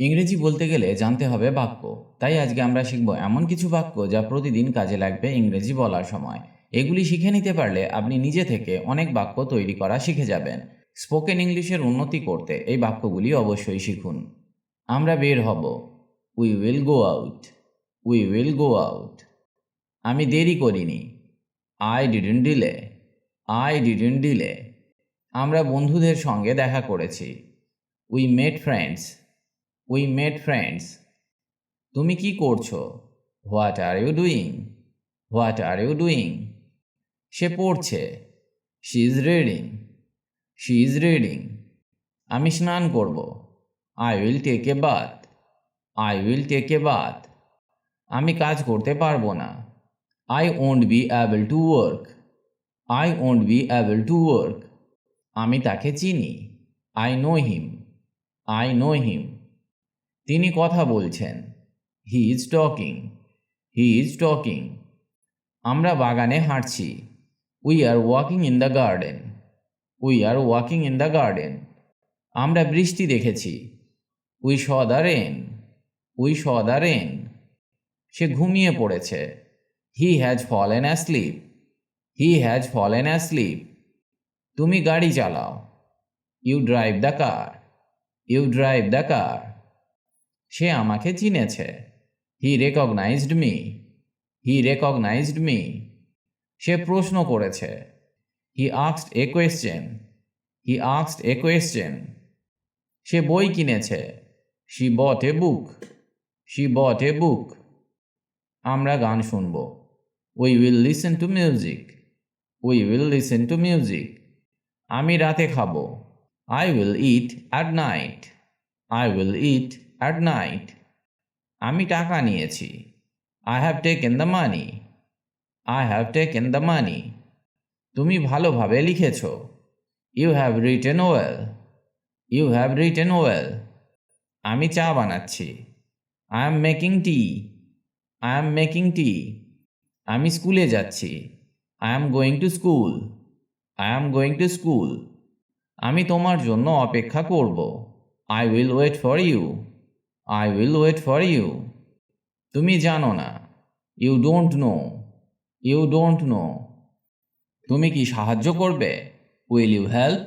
ইংরেজি বলতে গেলে জানতে হবে বাক্য। তাই আজকে আমরা শিখব এমন কিছু বাক্য যা প্রতিদিন কাজে লাগবে ইংরেজি বলার সময়। এগুলি শিখে নিতে পারলে আপনি নিজে থেকে অনেক বাক্য তৈরি করা শিখে যাবেন। স্পোকেন ইংলিশের উন্নতি করতে এই বাক্যগুলি অবশ্যই শিখুন। আমরা বের হব। We will go out we will go out আমি দেরি করিনি। I didn't delay I didn't delay আমরা বন্ধুদের সঙ্গে দেখা করেছি। We made friends we made friends তুমি কি করছ? What are you doing what are you doing সে পড়ছে। She is reading she is reading আমি স্নান করব। I will take a bath I will take a bath আমি কাজ করতে পারব না। I won't be able to work I won't be able to work আমি তাকে চিনি। I know him I know him তিনি কথা বলছেন। He is talking he is talking আমরা বাগানে হাঁটছি। We are walking in the garden we are walking in the garden আমরা বৃষ্টি দেখেছি। We saw the rain we saw the rain সে ঘুমিয়ে পড়েছে। He has fallen asleep he has fallen asleep তুমি গাড়ি চালাও। You drive the car you drive the car সে আমাকে চিনেছে। He recognised me he recognised me সে প্রশ্ন করেছে। হি আক্সড a question he আক্সড a question সে বই কিনেছে। She bot A book she বট এ বুক আমরা গান শুনব। We will listen to music we will listen to music আমি রাতে খাব। I will eat at night I will eat at night আমি টাকা নিয়েছি। I have taken the money I have taken the money তুমি ভালোভাবে লিখেছ। You have written well you have written well আমি চা বানাচ্ছি। I am making tea I am making tea আমি স্কুলে যাচ্ছি। I am going to school I am going to school আমি তোমার জন্য অপেক্ষা করব। I will wait for you I will wait for you তুমি জানো না। You don't know you don't know তুমি কি সাহায্য করবে? Will you help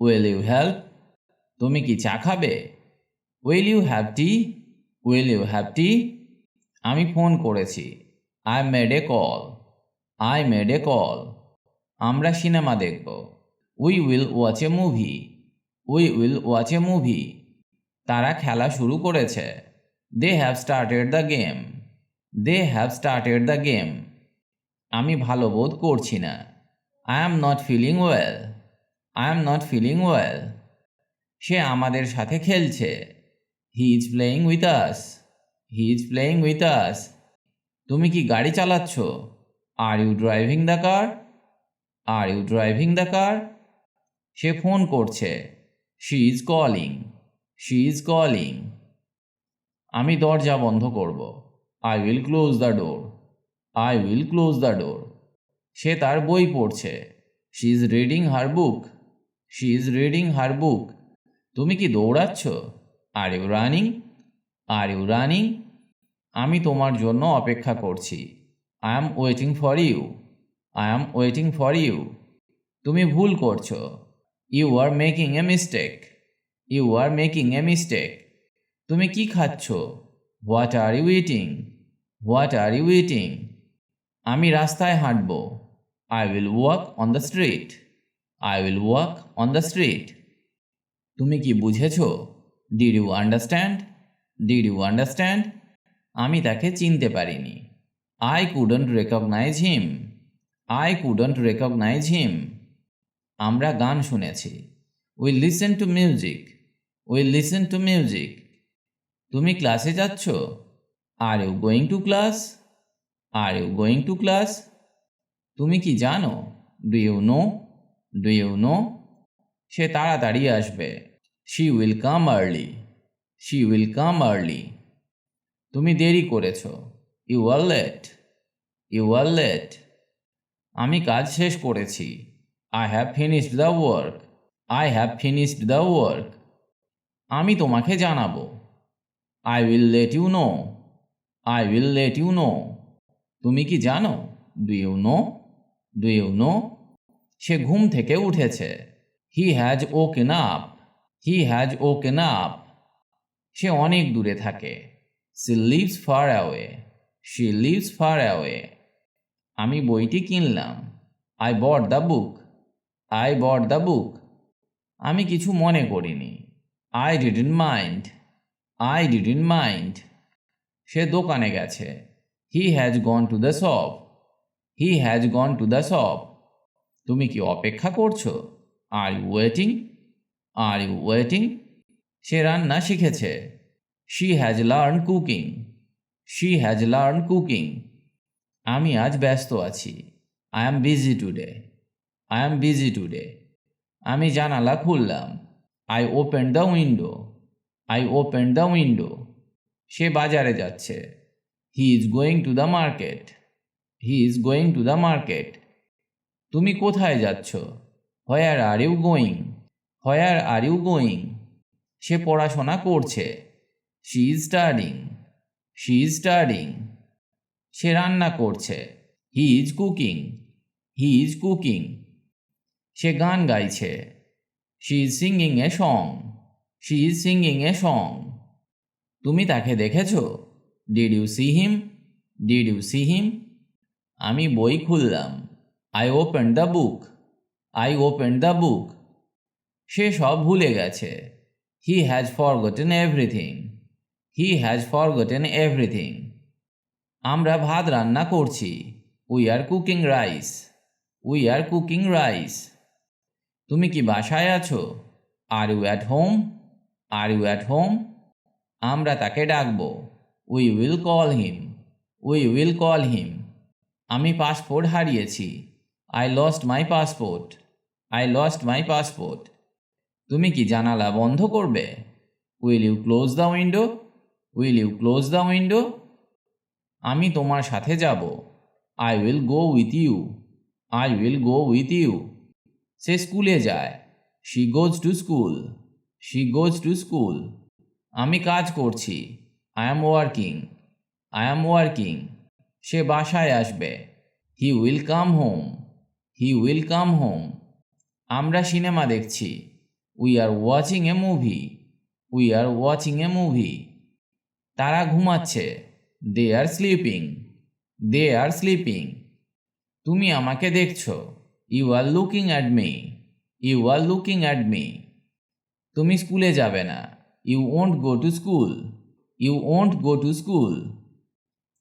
will you help তুমি কি চা খাবে? Will you have tea will you have tea আমি ফোন করেছি। I made a call I made a call আমরা সিনেমা দেখব। We will watch a movie we will watch a movie তারা খেলা শুরু করেছে। They have started the game they have started the game আমি ভালো বোধ করছি না। I am not feeling well I am not feeling well সে আমাদের সাথে খেলছে। He is playing with us he is playing with us তুমি কি গাড়ি চালাচ্ছ? Are you driving the car are you driving the car সে ফোন করছে। She is calling she is calling আমি দরজা বন্ধ করব। I will close the door I will close the door সে তার বই পড়ছে। She is reading her book she is reading her book তুমি কি দৌড়াচ্ছ? Are you running are you running আমি তোমার জন্য অপেক্ষা করছি। I am waiting for you I am waiting for you তুমি ভুল করছ। You are making a mistake you are making a mistake তুমি কি খাচ্ছ? What are you eating what are you eating আমি রাস্তায় হাঁটব। I will walk on the street I will walk on the street তুমি কি বুঝেছ? Did you understand did you understand আমি তাকে চিনতে পারিনি। I couldn't recognise him I couldn't recognise him আমরা গান শুনেছি। We listen to music we listen to music. তুমি ক্লাসে যাচ্ছ? Are you going to class? Are you going to class? তুমি কি জানো? Do you know? Do you know? সে তাড়াতাড়ি আসবে। She will come early. She will come early. তুমি দেরি করেছ। You are late. You are late. আমি কাজ শেষ করেছি। I have finished the work. I have finished the work. আমি তোমাকে জানাব। I will let you know I will let you know তুমি কি জানো? Do you know do you know সে ঘুম থেকে উঠেছে। He has woken up he has woken up সে অনেক দূরে থাকে। She lives far away she lives far away আমি বইটি কিনলাম। I bought the book I bought the book আমি কিছু মনে করিনি। I didn't mind I didn't mind সে দোকানে গেছে। He has gone to the shop he has gone to the shop তুমি কি অপেক্ষা করছ? Are you waiting are you waiting সে রান্না শিখেছে। She has learn cooking she has learn cooking আমি আজ ব্যস্ত আছি। I am busy today I am busy today আমি জানালা খুললাম। I open the window I open the window সে বাজারে যাচ্ছে। He is going to the market he is going to the market তুমি কোথায় যাচ্ছ? Where are you going where are you going সে পড়াশোনা করছে। She is studying she is studying সে রান্না করছে। He is cooking he is cooking সে গান গাইছে। She is singing a song she is singing a song তুমি তাকে দেখেছ? Did you see him did you see him আমি বই খুললাম। I open the book I open the book সে সব ভুলে গেছে। He has for forgotten everything he has for forgotten everything আমরা ভাত রান্না করছি। We are cooking rice we are cooking rice তুমি কি বাসায় আছো? Are you at home are you at home আমরা তাকে ডাকবো। We will call him we will call him আমি পাসপোর্ট হারিয়েছি। I lost my passport I lost my passport তুমি কি জানালা বন্ধ করবে? Will you close the window will you close the window আমি তোমার সাথে যাব। I will go with you I will go with you সে স্কুলে যায়। She goes to school she goes to school আমি কাজ করছি। I am working I am working সে বাসায় আসবে। He will come home he will come home আমরা cinema দেখছি। We are watching a movie we are watching a movie তারা ঘুমাচ্ছে। দে are sleeping they are sleeping তুমি আমাকে দেখছ। You are looking at me you are looking at me তুমি স্কুলে যাবে না। You won't go to school you won't go to school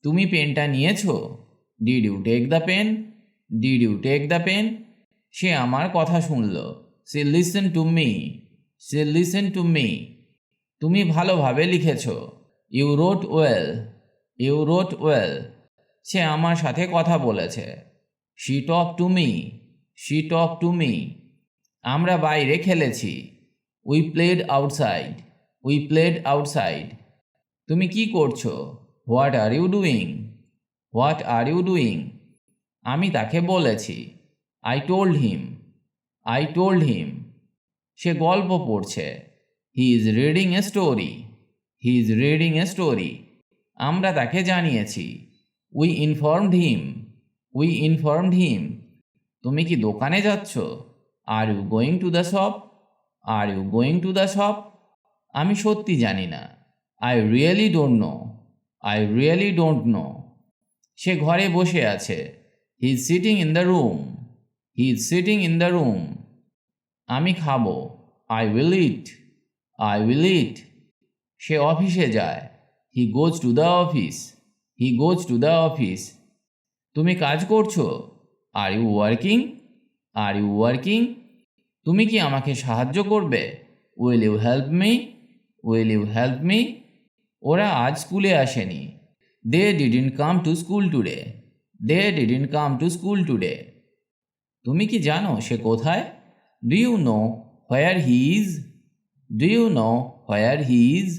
তুমি পেনটা নিয়েছো। Did you take the pen did you take the pen সে আমার কথা শুনল। She listen to me she listen to me তুমি ভালোভাবে লিখেছ। You wrote well you wrote well সে আমার সাথে কথা বলেছে। She talk to me she talk to me আমরা বাইরে খেলেছি। We played outside we played outside তুমি কি করছ? What are you doing what are you doing আমি তাকে বলেছি। I told him I told him সে গল্প পড়ছে। He is reading a story he is reading a story আমরা তাকে জানিয়েছি। We informed him we informed him তুমি কি দোকানে যাচ্ছ? Are you going to the shop are you going to the shop আমি সত্যি জানি না। I really don't know I really don't know সে ঘরে বসে আছে। He is sitting in the room he is sitting in the room আমি খাব। I will eat I will eat সে অফিসে যায়। He goes to the office he goes to the office তুমি কাজ করছ? Are you working are you working তুমি কি আমাকে সাহায্য করবে? Will you help me will you help me ওরা আজ স্কুলে আসেনি। They didn't come to school today they didn't come to school today তুমি কি জানো সে কোথায়? Do you know where he is do you know where he is